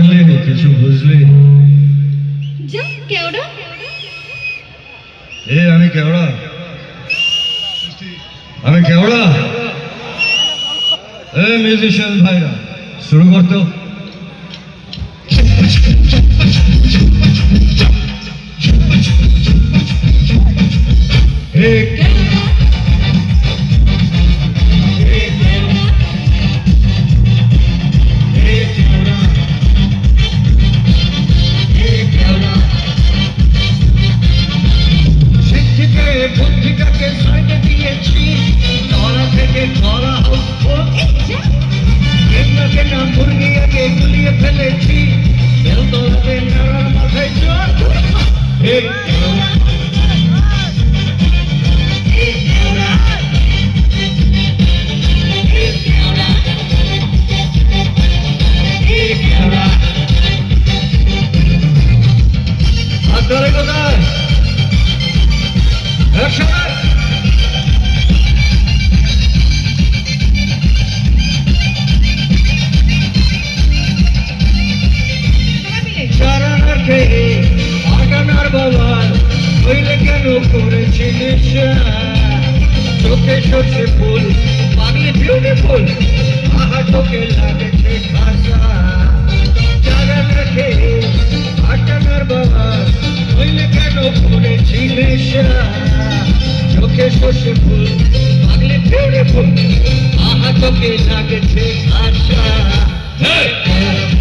করলি কিছু বুঝলি? এ আমি কেওড়া? আমি কেওড়া? এ মিউজিশিয়ান ভাইরা শুরু করতো। ফেলেছি বেলদৌড়াতে নাড়ার মাথায় চোখ চোখে সর্ষে ফুল পাগলি বিউটিফুল আহা চোখে লাগেছে খাসা যারা রাখে আটানার বাবার হইলে কেন করেছিলিস চোখে সর্ষে ফুল, পাগলি বিউটিফুল আহা চোখে লাগেছে খাসা Hey!